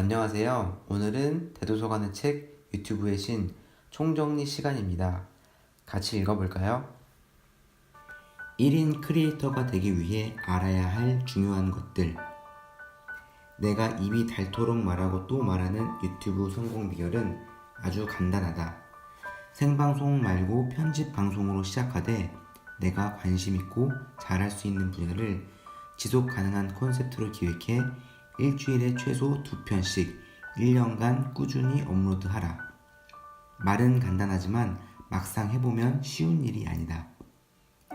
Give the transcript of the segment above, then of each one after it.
안녕하세요. 오늘은 대도서관의 책 유튜브의 신 총정리 시간입니다. 같이 읽어볼까요? 1인 크리에이터가 되기 위해 알아야 할 중요한 것들. 내가 입이 닳도록 말하고 또 말하는 유튜브 성공 비결은 아주 간단하다. 생방송 말고 편집 방송으로 시작하되 내가 관심 있고 잘할 수 있는 분야를 지속 가능한 콘셉트로 기획해 일주일에 최소 두 편씩 1년간 꾸준히 업로드하라. 말은 간단하지만 막상 해보면 쉬운 일이 아니다.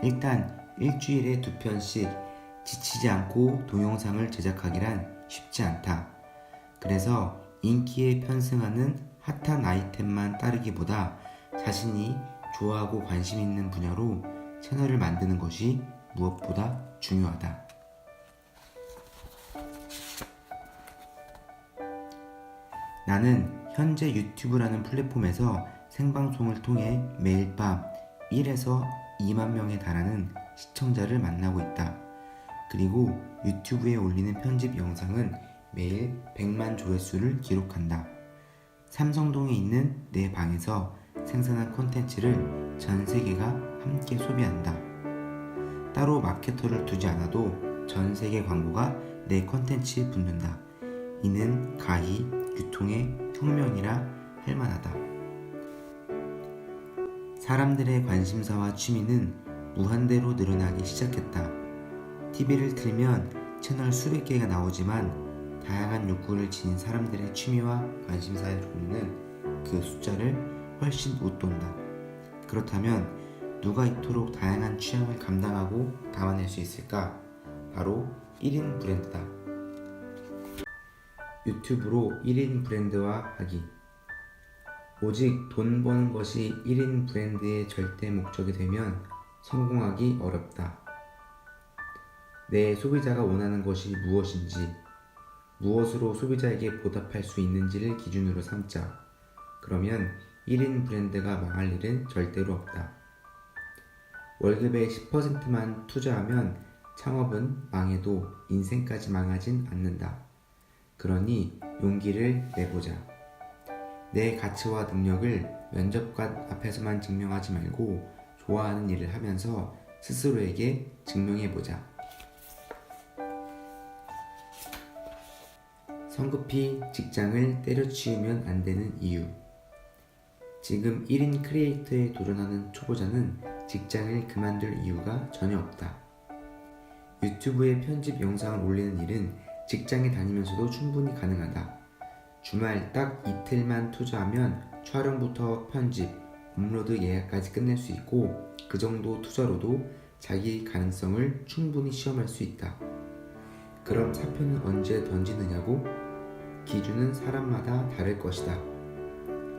일단 일주일에 두 편씩 지치지 않고 동영상을 제작하기란 쉽지 않다. 그래서 인기에 편승하는 핫한 아이템만 따르기보다 자신이 좋아하고 관심 있는 분야로 채널을 만드는 것이 무엇보다 중요하다. 나는 현재 유튜브라는 플랫폼에서 생방송을 통해 매일 밤 1에서 2만 명에 달하는 시청자를 만나고 있다. 그리고 유튜브에 올리는 편집 영상은 매일 100만 조회수를 기록한다. 삼성동에 있는 내 방에서 생산한 콘텐츠를 전 세계가 함께 소비한다. 따로 마케터를 두지 않아도 전 세계 광고가 내 콘텐츠에 붙는다. 이는 가히 유통의 혁명이라 할 만하다. 사람들의 관심사와 취미는 무한대로 늘어나기 시작했다. TV를 틀면 채널 수백 개가 나오지만 다양한 욕구를 지닌 사람들의 취미와 관심사의 종류는 그 숫자를 훨씬 웃돈다. 그렇다면 누가 이토록 다양한 취향을 감당하고 담아낼 수 있을까? 바로 1인 브랜드다. 유튜브로 1인 브랜드화 하기. 오직 돈 버는 것이 1인 브랜드의 절대 목적이 되면 성공하기 어렵다. 내 소비자가 원하는 것이 무엇인지, 무엇으로 소비자에게 보답할 수 있는지를 기준으로 삼자. 그러면 1인 브랜드가 망할 일은 절대로 없다. 월급의 10%만 투자하면 창업은 망해도 인생까지 망하진 않는다. 그러니 용기를 내보자. 내 가치와 능력을 면접관 앞에서만 증명하지 말고 좋아하는 일을 하면서 스스로에게 증명해보자. 성급히 직장을 때려치우면 안 되는 이유. 지금 1인 크리에이터에 도전하는 초보자는 직장을 그만둘 이유가 전혀 없다. 유튜브에 편집 영상을 올리는 일은 직장에 다니면서도 충분히 가능하다. 주말 딱 이틀만 투자하면 촬영부터 편집, 업로드 예약까지 끝낼 수 있고 그 정도 투자로도 자기 가능성을 충분히 시험할 수 있다. 그럼 사표는 언제 던지느냐고? 기준은 사람마다 다를 것이다.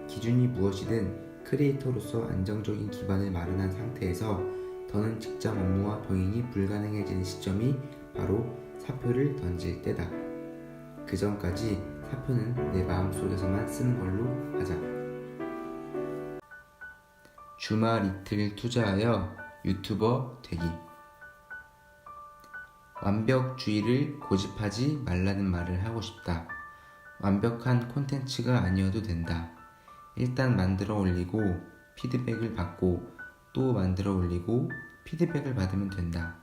기준이 무엇이든 크리에이터로서 안정적인 기반을 마련한 상태에서 더는 직장 업무와 병행이 불가능해지는 시점이 바로 사표를 던질 때다. 그 전까지 사표는 내 마음속에서만 쓰는 걸로 하자. 주말 이틀 투자하여 유튜버 되기. 완벽주의를 고집하지 말라는 말을 하고 싶다. 완벽한 콘텐츠가 아니어도 된다. 일단 만들어 올리고 피드백을 받고 또 만들어 올리고 피드백을 받으면 된다.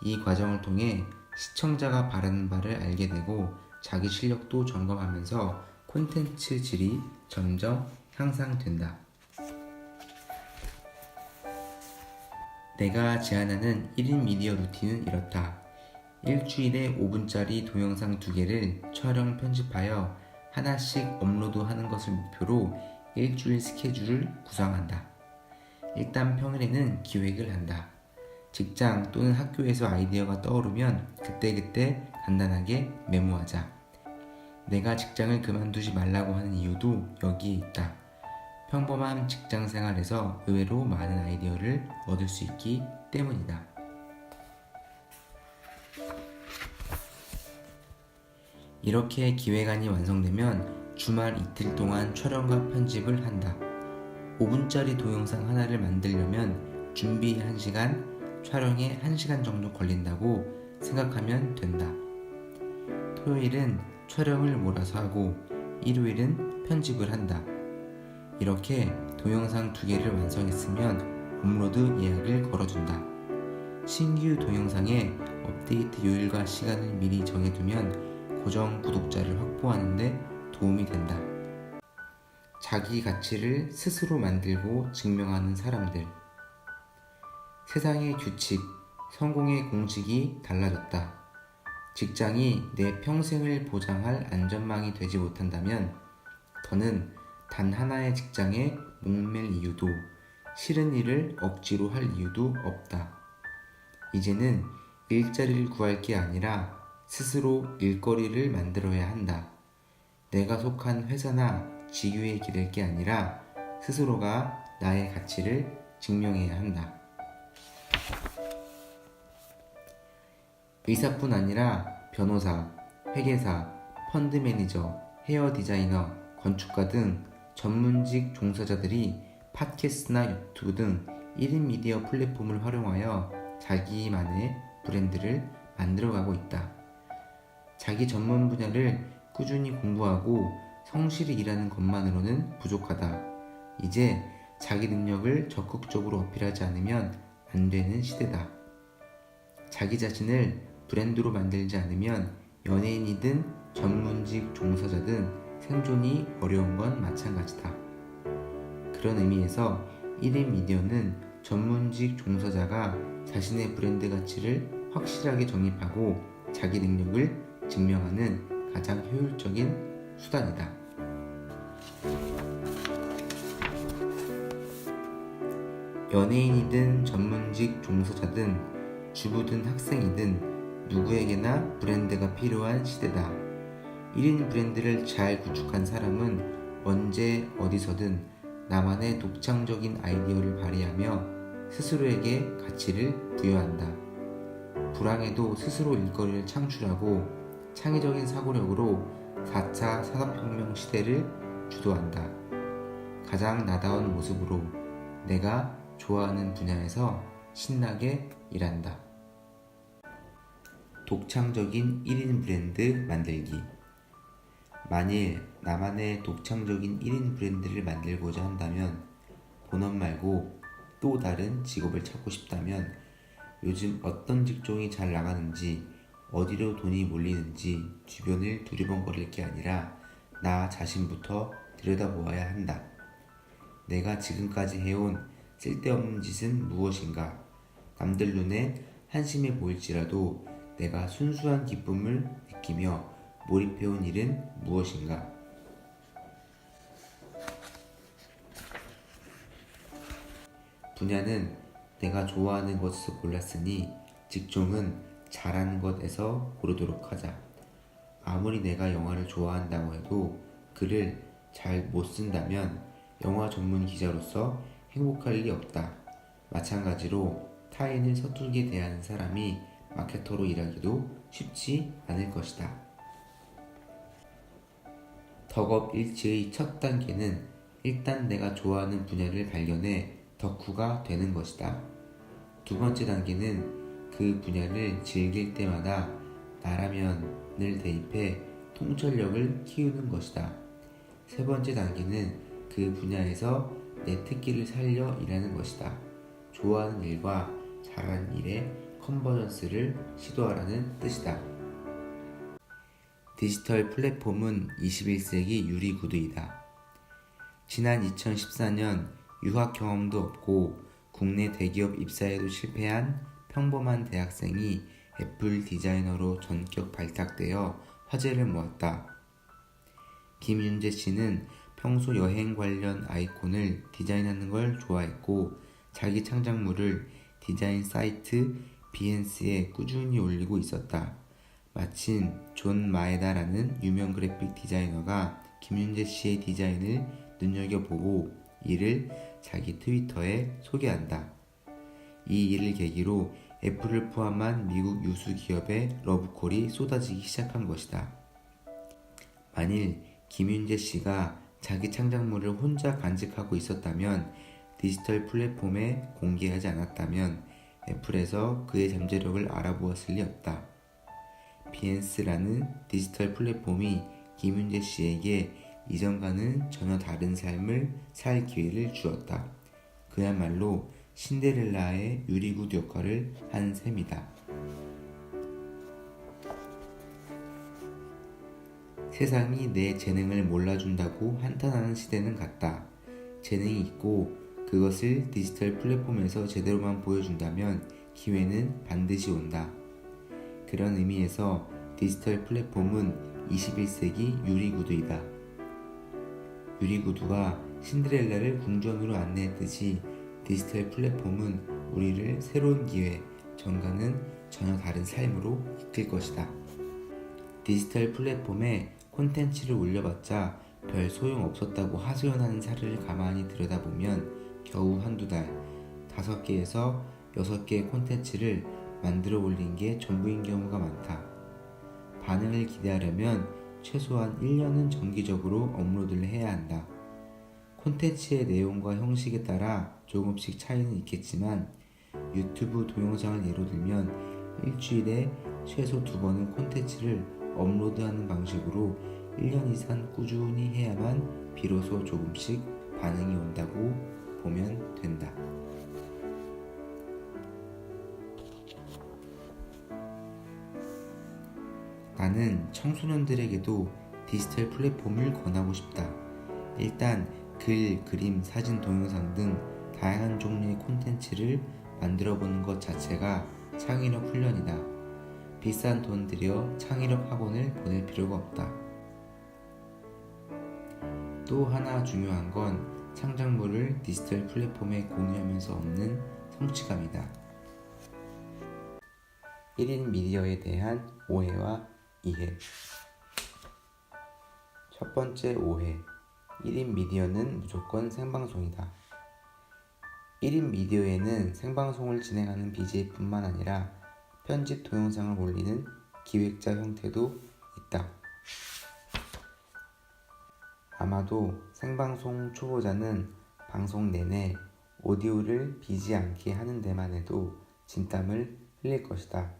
이 과정을 통해 시청자가 바라는 바를 알게 되고 자기 실력도 점검하면서 콘텐츠 질이 점점 향상된다. 내가 제안하는 1인 미디어 루틴은 이렇다. 일주일에 5분짜리 동영상 두 개를 촬영 편집하여 하나씩 업로드하는 것을 목표로 일주일 스케줄을 구성한다. 일단 평일에는 기획을 한다. 직장 또는 학교에서 아이디어가 떠오르면 그때그때 간단하게 메모하자. 내가 직장을 그만두지 말라고 하는 이유도 여기에 있다. 평범한 직장 생활에서 의외로 많은 아이디어를 얻을 수 있기 때문이다. 이렇게 기획안이 완성되면 주말 이틀 동안 촬영과 편집을 한다. 5분짜리 동영상 하나를 만들려면 준비 1시간, 촬영에 1시간 정도 걸린다고 생각하면 된다. 토요일은 촬영을 몰아서 하고 일요일은 편집을 한다. 이렇게 동영상 두 개를 완성했으면 업로드 예약을 걸어준다. 신규 동영상의 업데이트 요일과 시간을 미리 정해두면 고정 구독자를 확보하는데 도움이 된다. 자기 가치를 스스로 만들고 증명하는 사람들. 세상의 규칙, 성공의 공식이 달라졌다. 직장이 내 평생을 보장할 안전망이 되지 못한다면 더는 단 하나의 직장에 목맬 이유도 싫은 일을 억지로 할 이유도 없다. 이제는 일자리를 구할 게 아니라 스스로 일거리를 만들어야 한다. 내가 속한 회사나 직유에 기댈 게 아니라 스스로가 나의 가치를 증명해야 한다. 의사뿐 아니라 변호사, 회계사, 펀드 매니저, 헤어 디자이너, 건축가 등 전문직 종사자들이 팟캐스트나 유튜브 등 1인 미디어 플랫폼을 활용하여 자기만의 브랜드를 만들어가고 있다. 자기 전문 분야를 꾸준히 공부하고 성실히 일하는 것만으로는 부족하다. 이제 자기 능력을 적극적으로 어필하지 않으면 안 되는 시대다. 자기 자신을 브랜드로 만들지 않으면 연예인이든 전문직 종사자든 생존이 어려운 건 마찬가지다. 그런 의미에서 1인 미디어는 전문직 종사자가 자신의 브랜드 가치를 확실하게 정립하고 자기 능력을 증명하는 가장 효율적인 수단이다. 연예인이든 전문직 종사자든 주부든 학생이든 누구에게나 브랜드가 필요한 시대다. 1인 브랜드를 잘 구축한 사람은 언제 어디서든 나만의 독창적인 아이디어를 발휘하며 스스로에게 가치를 부여한다. 불황에도 스스로 일거리를 창출하고 창의적인 사고력으로 4차 산업혁명 시대를 주도한다. 가장 나다운 모습으로 내가 좋아하는 분야에서 신나게 일한다. 독창적인 1인 브랜드 만들기. 만일 나만의 독창적인 1인 브랜드를 만들고자 한다면 본업 말고 또 다른 직업을 찾고 싶다면 요즘 어떤 직종이 잘 나가는지 어디로 돈이 몰리는지 주변을 두리번거릴 게 아니라 나 자신부터 들여다보아야 한다. 내가 지금까지 해온 쓸데없는 짓은 무엇인가? 남들 눈에 한심해 보일지라도 내가 순수한 기쁨을 느끼며 몰입해온 일은 무엇인가? 분야는 내가 좋아하는 것에서 골랐으니 직종은 잘하는 것에서 고르도록 하자. 아무리 내가 영화를 좋아한다고 해도 글을 잘 못 쓴다면 영화 전문 기자로서 행복할 일이 없다. 마찬가지로 타인을 서툴게 대하는 사람이 마케터로 일하기도 쉽지 않을 것이다. 덕업 일치의 첫 단계는 일단 내가 좋아하는 분야를 발견해 덕후가 되는 것이다. 두 번째 단계는 그 분야를 즐길 때마다 나라면을 대입해 통찰력을 키우는 것이다. 세 번째 단계는 그 분야에서 내 특기를 살려 일하는 것이다. 좋아하는 일과 잘하는 일의 컨버전스를 시도하라는 뜻이다. 디지털 플랫폼은 21세기 유리구두이다. 지난 2014년 유학 경험도 없고 국내 대기업 입사에도 실패한 평범한 대학생이 애플 디자이너로 전격 발탁되어 화제를 모았다. 김윤재 씨는 평소 여행 관련 아이콘을 디자인하는 걸 좋아했고 자기 창작물을 디자인 사이트 비엔스에 꾸준히 올리고 있었다. 마침 존 마에다라는 유명 그래픽 디자이너가 김윤재 씨의 디자인을 눈여겨보고 이를 자기 트위터에 소개한다. 이 일을 계기로 애플을 포함한 미국 유수 기업의 러브콜이 쏟아지기 시작한 것이다. 만일 김윤재 씨가 자기 창작물을 혼자 간직하고 있었다면 디지털 플랫폼에 공개하지 않았다면 애플에서 그의 잠재력을 알아보았을 리 없다. 비엔스라는 디지털 플랫폼이 김윤재 씨에게 이전과는 전혀 다른 삶을 살 기회를 주었다. 그야말로 신데렐라의 유리구두 역할을 한 셈이다. 세상이 내 재능을 몰라준다고 한탄하는 시대는 갔다. 재능이 있고 그것을 디지털 플랫폼에서 제대로만 보여준다면 기회는 반드시 온다. 그런 의미에서 디지털 플랫폼은 21세기 유리구두이다. 유리구두가 신데렐라를 궁전으로 안내했듯이 디지털 플랫폼은 우리를 새로운 기회, 전과는 전혀 다른 삶으로 이끌 것이다. 디지털 플랫폼에 콘텐츠를 올려봤자 별 소용 없었다고 하소연하는 사례를 가만히 들여다보면 겨우 한두 달, 다섯 개에서 여섯 개의 콘텐츠를 만들어 올린 게 전부인 경우가 많다. 반응을 기대하려면 최소한 1년은 정기적으로 업로드를 해야 한다. 콘텐츠의 내용과 형식에 따라 조금씩 차이는 있겠지만 유튜브 동영상을 예로 들면 일주일에 최소 두 번의 콘텐츠를 업로드하는 방식으로 1년 이상 꾸준히 해야만 비로소 조금씩 반응이 온다고 보면 된다. 나는 청소년들에게도 디지털 플랫폼을 권하고 싶다. 일단 글, 그림, 사진, 동영상 등 다양한 종류의 콘텐츠를 만들어 보는 것 자체가 창의력 훈련이다. 비싼 돈 들여 창의력 학원을 보낼 필요가 없다. 또 하나 중요한 건 창작물을 디지털 플랫폼에 공유하면서 얻는 성취감이다. 1인 미디어에 대한 오해와 이해. 첫 번째 오해. 1인 미디어는 무조건 생방송이다. 1인 미디어에는 생방송을 진행하는 BJ뿐만 아니라 편집 동영상을 올리는 기획자 형태도 있다. 아마도 생방송 초보자는 방송 내내 오디오를 비지 않게 하는 데만 해도 진땀을 흘릴 것이다.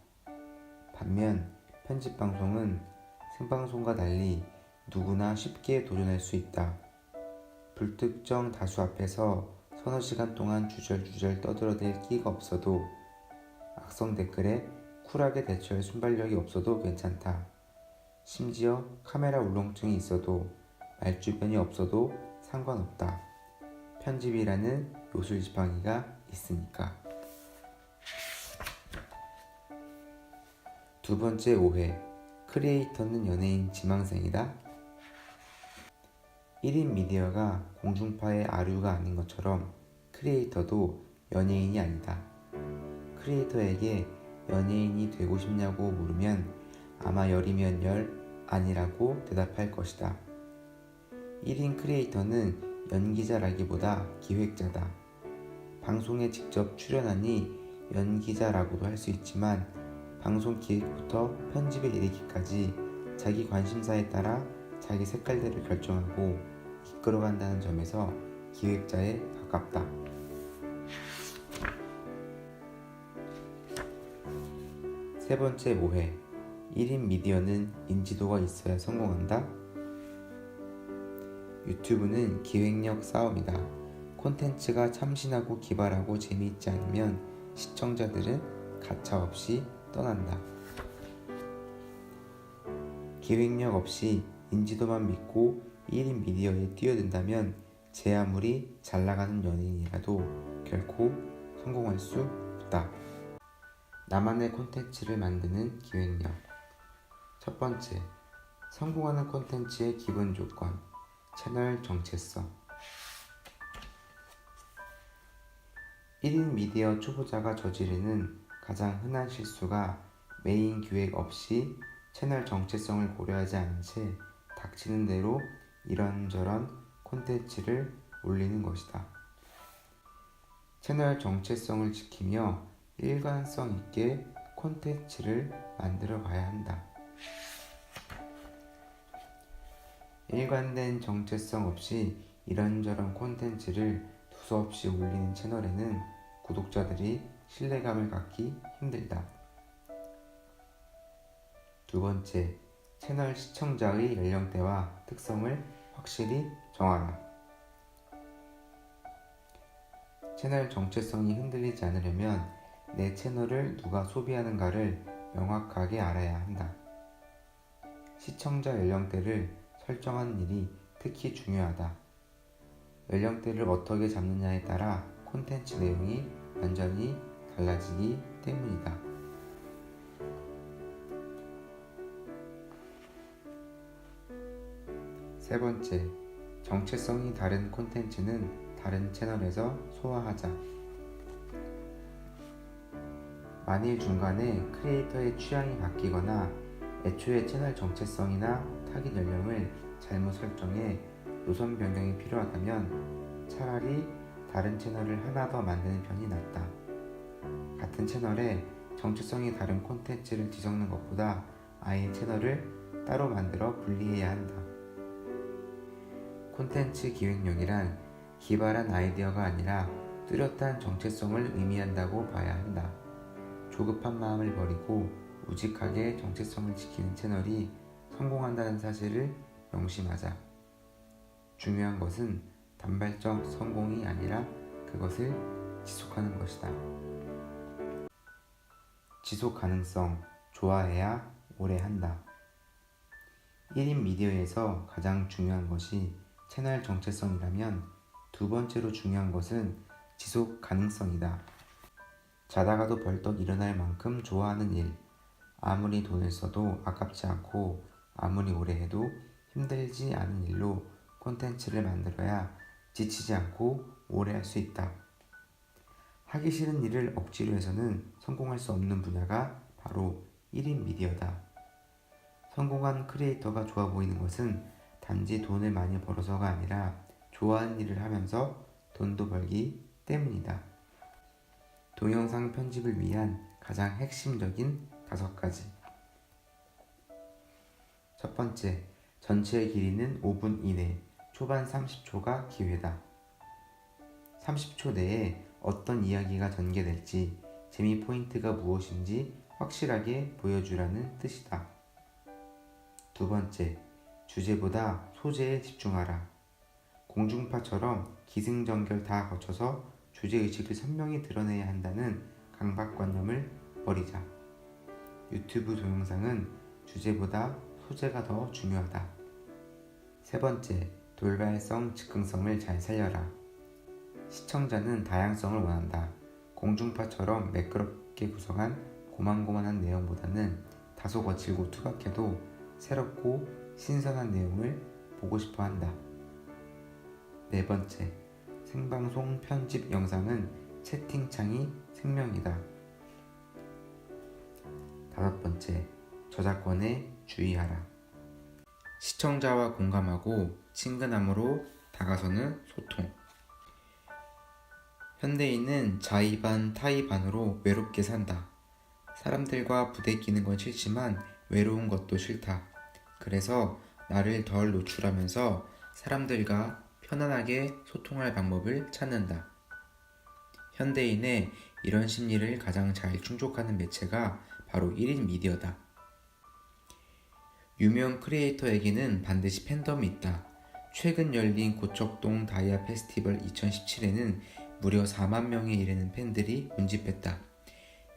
반면 편집 방송은 생방송과 달리 누구나 쉽게 도전할 수 있다. 불특정 다수 앞에서 서너 시간 동안 주절주절 떠들어댈 끼가 없어도 악성 댓글에 쿨하게 대처할 순발력이 없어도 괜찮다. 심지어 카메라 울렁증이 있어도 말주변이 없어도 상관없다. 편집이라는 요술 지팡이가 있으니까. 두 번째 오해. 크리에이터는 연예인 지망생이다. 1인 미디어가 공중파의 아류가 아닌 것처럼 크리에이터도 연예인이 아니다. 크리에이터에게 연예인이 되고 싶냐고 물으면 아마 열이면 열 아니라고 대답할 것이다. 1인 크리에이터는 연기자라기보다 기획자다. 방송에 직접 출연하니 연기자라고도 할 수 있지만 방송 기획부터 편집에 이르기까지 자기 관심사에 따라 자기 색깔들을 결정하고 이끌어간다는 점에서 기획자에 가깝다. 세 번째 오해. 1인 미디어는 인지도가 있어야 성공한다? 유튜브는 기획력 싸움이다. 콘텐츠가 참신하고 기발하고 재미있지 않으면 시청자들은 가차없이 떠난다. 기획력 없이 인지도만 믿고 1인 미디어에 뛰어든다면 제 아무리 잘 나가는 연예인이라도 결코 성공할 수 없다. 나만의 콘텐츠를 만드는 기획력. 첫 번째, 성공하는 콘텐츠의 기본 조건. 채널 정체성 1인 미디어 초보자가 저지르는 가장 흔한 실수가 메인 기획 없이 채널 정체성을 고려하지 않은 채 닥치는 대로 이런저런 콘텐츠를 올리는 것이다. 채널 정체성을 지키며 일관성 있게 콘텐츠를 만들어 가야 한다. 일관된 정체성 없이 이런저런 콘텐츠를 두서없이 올리는 채널에는 구독자들이 신뢰감을 갖기 힘들다. 두 번째, 채널 시청자의 연령대와 특성을 확실히 정하라. 채널 정체성이 흔들리지 않으려면 내 채널을 누가 소비하는가를 명확하게 알아야 한다. 시청자 연령대를 설정하는 일이 특히 중요하다. 연령대를 어떻게 잡느냐에 따라 콘텐츠 내용이 완전히 달라지기 때문이다. 세 번째, 정체성이 다른 콘텐츠는 다른 채널에서 소화하자. 만일 중간에 크리에이터의 취향이 바뀌거나 애초에 채널 정체성이나 타깃 연령을 잘못 설정해 노선 변경이 필요하다면 차라리 다른 채널을 하나 더 만드는 편이 낫다. 같은 채널에 정체성이 다른 콘텐츠를 뒤섞는 것보다 아예 채널을 따로 만들어 분리해야 한다. 콘텐츠 기획력이란 기발한 아이디어가 아니라 뚜렷한 정체성을 의미한다고 봐야 한다. 조급한 마음을 버리고 우직하게 정체성을 지키는 채널이 성공한다는 사실을 명심하자. 중요한 것은 단발적 성공이 아니라 그것을 지속하는 것이다. 지속 가능성, 좋아해야 오래 한다. 1인 미디어에서 가장 중요한 것이 채널 정체성이라면 두 번째로 중요한 것은 지속 가능성이다. 자다가도 벌떡 일어날 만큼 좋아하는 일, 아무리 돈을 써도 아깝지 않고 아무리 오래 해도 힘들지 않은 일로 콘텐츠를 만들어야 지치지 않고 오래 할 수 있다. 하기 싫은 일을 억지로 해서는 성공할 수 없는 분야가 바로 1인 미디어다. 성공한 크리에이터가 좋아 보이는 것은 단지 돈을 많이 벌어서가 아니라 좋아하는 일을 하면서 돈도 벌기 때문이다. 동영상 편집을 위한 가장 핵심적인 다섯 가지. 첫 번째, 전체의 길이는 5분 이내, 초반 30초가 기회다. 30초 내에 어떤 이야기가 전개될지, 재미 포인트가 무엇인지 확실하게 보여주라는 뜻이다. 두 번째, 주제보다 소재에 집중하라. 공중파처럼 기승전결 다 거쳐서 주제의식을 선명히 드러내야 한다는 강박관념을 버리자. 유튜브 동영상은 주제보다 소재가 더 중요하다. 세 번째, 돌발성, 즉흥성을 잘 살려라. 시청자는 다양성을 원한다. 공중파처럼 매끄럽게 구성한 고만고만한 내용보다는 다소 거칠고 투박해도 새롭고 신선한 내용을 보고 싶어 한다. 네 번째, 생방송 편집 영상은 채팅창이 생명이다. 다섯 번째, 저작권에 주의하라. 시청자와 공감하고 친근함으로 다가서는 소통. 현대인은 자의 반 타의 반으로 외롭게 산다. 사람들과 부대끼는 건 싫지만 외로운 것도 싫다. 그래서 나를 덜 노출하면서 사람들과 편안하게 소통할 방법을 찾는다. 현대인의 이런 심리를 가장 잘 충족하는 매체가 바로 1인 미디어다. 유명 크리에이터에게는 반드시 팬덤이 있다. 최근 열린 고척동 다이아 페스티벌 2017에는 무려 4만 명에 이르는 팬들이 운집했다.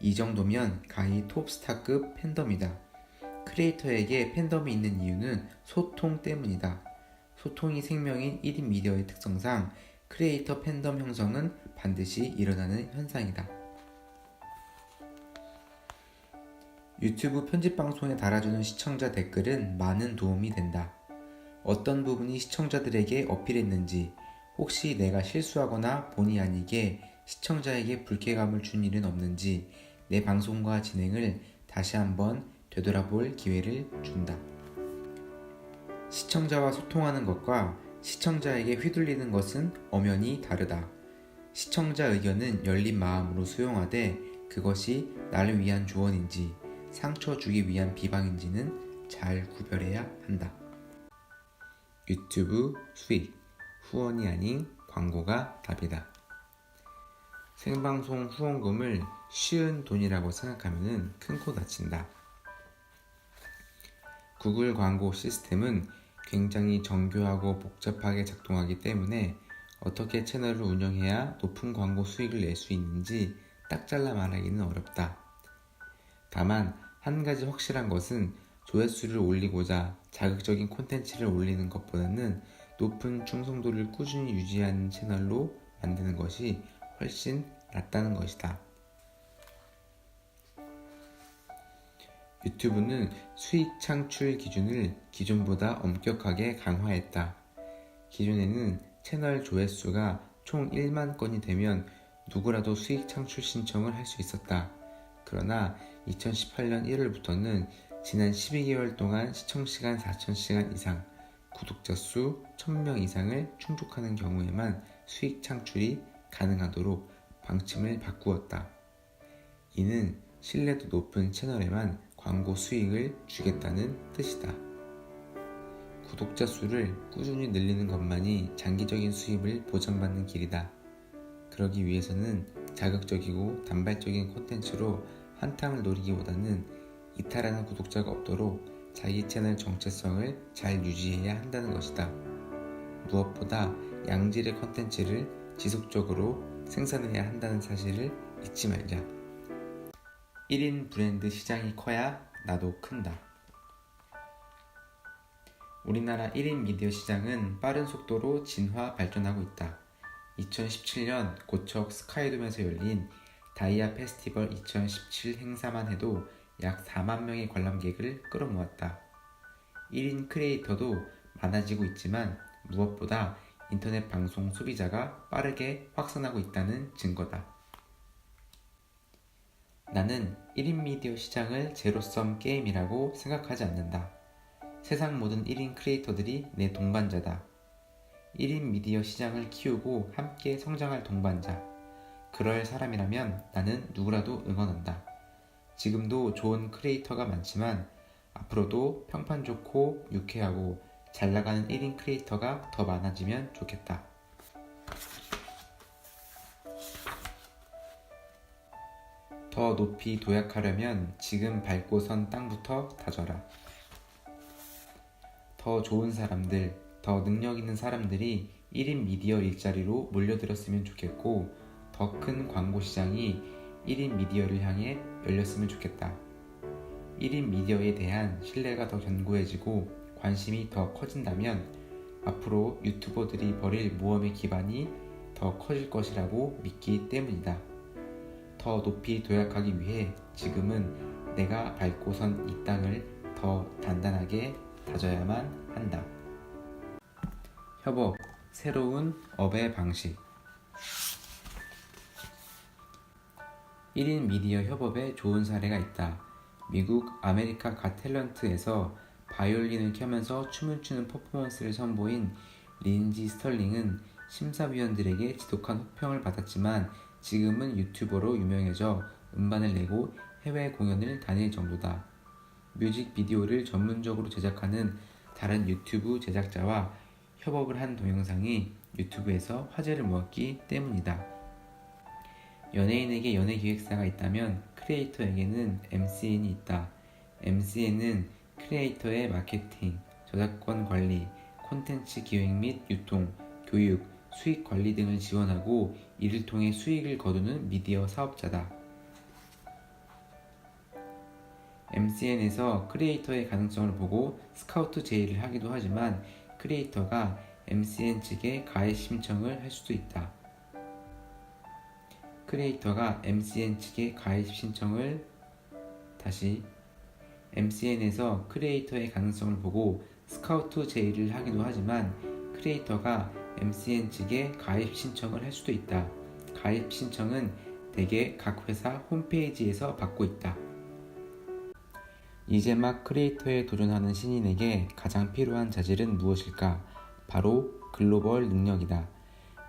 이 정도면 가히 톱스타급 팬덤이다. 크리에이터에게 팬덤이 있는 이유는 소통 때문이다. 소통이 생명인 1인 미디어의 특성상 크리에이터 팬덤 형성은 반드시 일어나는 현상이다. 유튜브 편집 방송에 달아주는 시청자 댓글은 많은 도움이 된다. 어떤 부분이 시청자들에게 어필했는지, 혹시 내가 실수하거나 본의 아니게 시청자에게 불쾌감을 준 일은 없는지 내 방송과 진행을 다시 한번 되돌아볼 기회를 준다. 시청자와 소통하는 것과 시청자에게 휘둘리는 것은 엄연히 다르다. 시청자 의견은 열린 마음으로 수용하되 그것이 나를 위한 조언인지 상처 주기 위한 비방인지는 잘 구별해야 한다. 유튜브 수익, 후원이 아닌 광고가 답이다. 생방송 후원금을 쉬운 돈이라고 생각하면 큰코 다친다. 구글 광고 시스템은 굉장히 정교하고 복잡하게 작동하기 때문에 어떻게 채널을 운영해야 높은 광고 수익을 낼 수 있는지 딱 잘라 말하기는 어렵다. 다만 한 가지 확실한 것은 조회수를 올리고자 자극적인 콘텐츠를 올리는 것보다는 높은 충성도를 꾸준히 유지하는 채널로 만드는 것이 훨씬 낫다는 것이다. 유튜브는 수익 창출 기준을 기존보다 엄격하게 강화했다. 기존에는 채널 조회수가 총 1만 건이 되면 누구라도 수익 창출 신청을 할 수 있었다. 그러나 2018년 1월부터는 지난 12개월 동안 시청시간 4,000시간 이상, 구독자 수 1000명 이상을 충족하는 경우에만 수익 창출이 가능하도록 방침을 바꾸었다. 이는 신뢰도 높은 채널에만 광고 수익을 주겠다는 뜻이다. 구독자 수를 꾸준히 늘리는 것만이 장기적인 수입을 보장받는 길이다. 그러기 위해서는 자극적이고 단발적인 콘텐츠로 한탕을 노리기보다는 이탈하는 구독자가 없도록 자기 채널 정체성을 잘 유지해야 한다는 것이다. 무엇보다 양질의 콘텐츠를 지속적으로 생산해야 한다는 사실을 잊지 말자. 1인 브랜드 시장이 커야 나도 큰다. 우리나라 1인 미디어 시장은 빠른 속도로 진화 발전하고 있다. 2017년 고척 스카이돔에서 열린 다이아 페스티벌 2017 행사만 해도 약 4만 명의 관람객을 끌어모았다. 1인 크리에이터도 많아지고 있지만 무엇보다 인터넷 방송 소비자가 빠르게 확산하고 있다는 증거다. 나는 1인 미디어 시장을 제로섬 게임이라고 생각하지 않는다. 세상 모든 1인 크리에이터들이 내 동반자다. 1인 미디어 시장을 키우고 함께 성장할 동반자. 그럴 사람이라면 나는 누구라도 응원한다. 지금도 좋은 크리에이터가 많지만 앞으로도 평판 좋고 유쾌하고 잘 나가는 1인 크리에이터가 더 많아지면 좋겠다. 더 높이 도약하려면 지금 밟고 선 땅부터 다져라. 더 좋은 사람들, 더 능력 있는 사람들이 1인 미디어 일자리로 몰려들었으면 좋겠고, 더 큰 광고 시장이 1인 미디어를 향해 열렸으면 좋겠다. 1인 미디어에 대한 신뢰가 더 견고해지고 관심이 더 커진다면 앞으로 유튜버들이 벌일 모험의 기반이 더 커질 것이라고 믿기 때문이다. 더 높이 도약하기 위해 지금은 내가 밟고 선 이 땅을 더 단단하게 다져야만 한다. 협업, 새로운 업의 방식. 1인 미디어 협업에 좋은 사례가 있다. 미국 아메리카 가 탤런트에서 바이올린을 켜면서 춤을 추는 퍼포먼스를 선보인 린지 스털링은 심사위원들에게 지독한 혹평을 받았지만 지금은 유튜버로 유명해져 음반을 내고 해외 공연을 다닐 정도다. 뮤직비디오를 전문적으로 제작하는 다른 유튜브 제작자와 협업을 한 동영상이 유튜브에서 화제를 모았기 때문이다. 연예인에게 연예 기획사가 있다면 크리에이터에게는 MCN이 있다. MCN은 크리에이터의 마케팅, 저작권 관리, 콘텐츠 기획 및 유통, 교육, 수익 관리 등을 지원하고 이를 통해 수익을 거두는 미디어 사업자다. MCN에서 크리에이터의 가능성을 보고 스카우트 제의를 하기도 하지만 크리에이터가 MCN 측에 가입 신청을 할 수도 있다. 크리에이터가 MCN 측에 가입 신청을 다시 MCN에서 크리에이터의 가능성을 보고 스카우트 제의를 하기도 하지만 크리에이터가 MCN 측에 가입 신청을 할 수도 있다. 가입 신청은 대개 각 회사 홈페이지에서 받고 있다. 이제 막 크리에이터에 도전하는 신인에게 가장 필요한 자질은 무엇일까? 바로 글로벌 능력이다.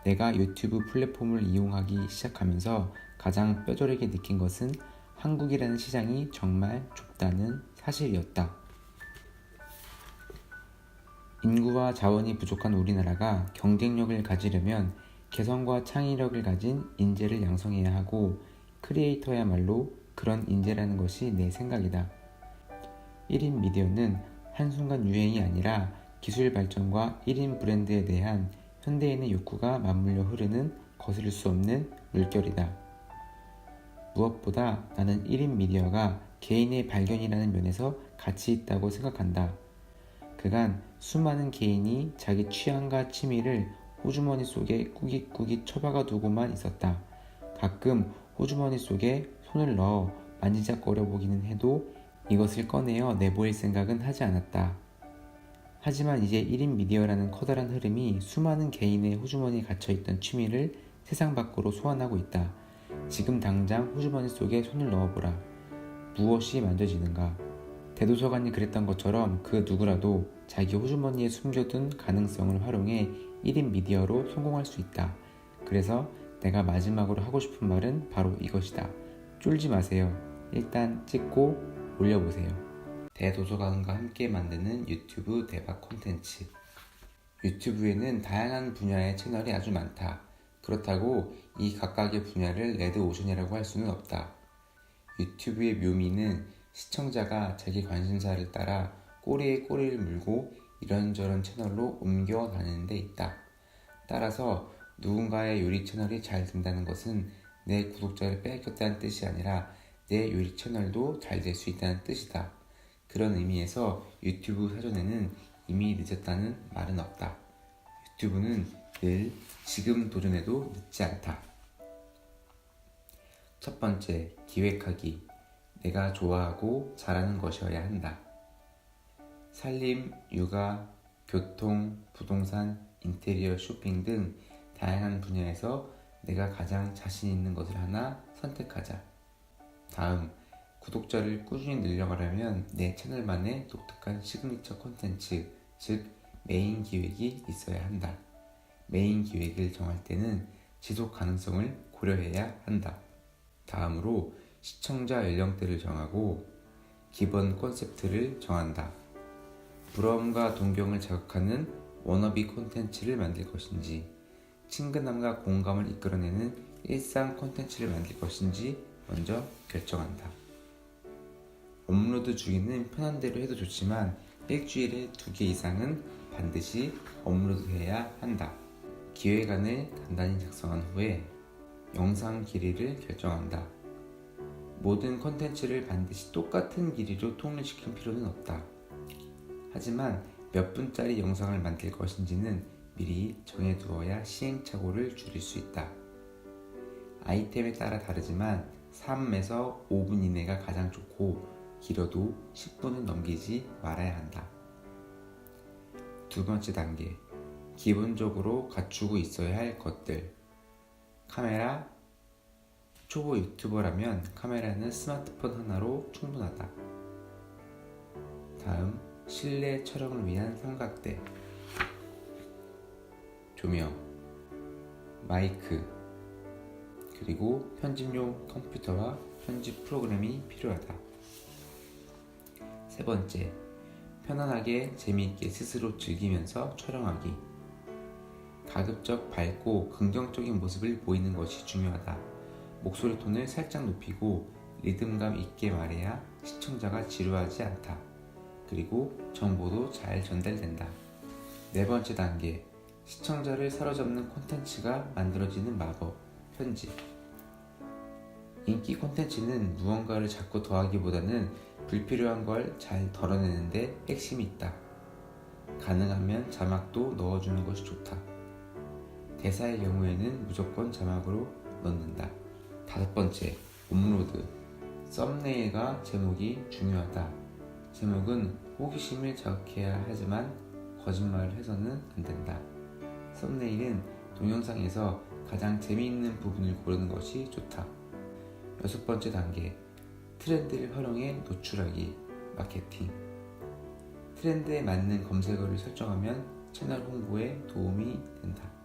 내가 유튜브 플랫폼을 이용하기 시작하면서 가장 뼈저리게 느낀 것은 한국이라는 시장이 정말 좁다는 사실이었다. 인구와 자원이 부족한 우리나라가 경쟁력을 가지려면 개성과 창의력을 가진 인재를 양성해야 하고 크리에이터야말로 그런 인재라는 것이 내 생각이다. 1인 미디어는 한순간 유행이 아니라 기술 발전과 1인 브랜드에 대한 현대인의 욕구가 맞물려 흐르는 거스를 수 없는 물결이다. 무엇보다 나는 1인 미디어가 개인의 발견이라는 면에서 가치 있다고 생각한다. 그간 수많은 개인이 자기 취향과 취미를 호주머니 속에 꾸깃꾸깃 처박아 두고만 있었다. 가끔 호주머니 속에 손을 넣어 만지작거려 보기는 해도 이것을 꺼내어 내보일 생각은 하지 않았다. 하지만 이제 1인 미디어라는 커다란 흐름이 수많은 개인의 호주머니에 갇혀있던 취미를 세상 밖으로 소환하고 있다. 지금 당장 호주머니 속에 손을 넣어보라. 무엇이 만져지는가? 대도서관이 그랬던 것처럼 그 누구라도 자기 호주머니에 숨겨둔 가능성을 활용해 1인 미디어로 성공할 수 있다. 그래서 내가 마지막으로 하고 싶은 말은 바로 이것이다. 쫄지 마세요. 일단 찍고 올려보세요. 대도서관과 함께 만드는 유튜브 대박 콘텐츠. 유튜브에는 다양한 분야의 채널이 아주 많다. 그렇다고 이 각각의 분야를 레드 오션이라고 할 수는 없다. 유튜브의 묘미는 시청자가 자기 관심사를 따라 꼬리에 꼬리를 물고 이런저런 채널로 옮겨 다니는 데 있다. 따라서 누군가의 요리 채널이 잘 된다는 것은 내 구독자를 빼앗겼다는 뜻이 아니라 내 요리 채널도 잘 될 수 있다는 뜻이다. 그런 의미에서 유튜브 사전에는 이미 늦었다는 말은 없다. 유튜브는 늘 지금 도전해도 늦지 않다. 첫 번째, 기획하기. 내가 좋아하고 잘하는 것이어야 한다. 살림, 육아, 교통, 부동산, 인테리어, 쇼핑 등 다양한 분야에서 내가 가장 자신 있는 것을 하나 선택하자. 다음, 구독자를 꾸준히 늘려가려면 내 채널만의 독특한 시그니처 콘텐츠, 즉 메인 기획이 있어야 한다. 메인 기획을 정할 때는 지속 가능성을 고려해야 한다. 다음으로 시청자 연령대를 정하고 기본 콘셉트를 정한다. 부러움과 동경을 자극하는 워너비 콘텐츠를 만들 것인지, 친근함과 공감을 이끌어내는 일상 콘텐츠를 만들 것인지 먼저 결정한다. 업로드 주기는 편한 대로 해도 좋지만 일주일에 두 개 이상은 반드시 업로드해야 한다. 기획안을 간단히 작성한 후에 영상 길이를 결정한다. 모든 컨텐츠를 반드시 똑같은 길이로 통일시킬 필요는 없다. 하지만 몇 분짜리 영상을 만들 것인지는 미리 정해두어야 시행착오를 줄일 수 있다. 아이템에 따라 다르지만 3에서 5분 이내가 가장 좋고 길어도 10분은 넘기지 말아야 한다. 두 번째 단계. 기본적으로 갖추고 있어야 할 것들. 카메라. 초보 유튜버라면 카메라는 스마트폰 하나로 충분하다. 다음, 실내 촬영을 위한 삼각대. 조명. 마이크. 그리고 편집용 컴퓨터와 편집 프로그램이 필요하다. 세 번째, 편안하게 재미있게 스스로 즐기면서 촬영하기. 가급적 밝고 긍정적인 모습을 보이는 것이 중요하다. 목소리 톤을 살짝 높이고 리듬감 있게 말해야 시청자가 지루하지 않다. 그리고 정보도 잘 전달된다. 네 번째 단계, 시청자를 사로잡는 콘텐츠가 만들어지는 마법, 편집. 인기 콘텐츠는 무언가를 자꾸 더하기보다는 불필요한 걸 잘 덜어내는데 핵심이 있다. 가능하면 자막도 넣어주는 것이 좋다. 대사의 경우에는 무조건 자막으로 넣는다. 다섯 번째, 업로드. 썸네일과 제목이 중요하다. 제목은 호기심을 자극해야 하지만 거짓말을 해서는 안 된다. 썸네일은 동영상에서 가장 재미있는 부분을 고르는 것이 좋다. 여섯 번째 단계, 트렌드를 활용해 노출하기, 마케팅. 트렌드에 맞는 검색어를 설정하면 채널 홍보에 도움이 된다.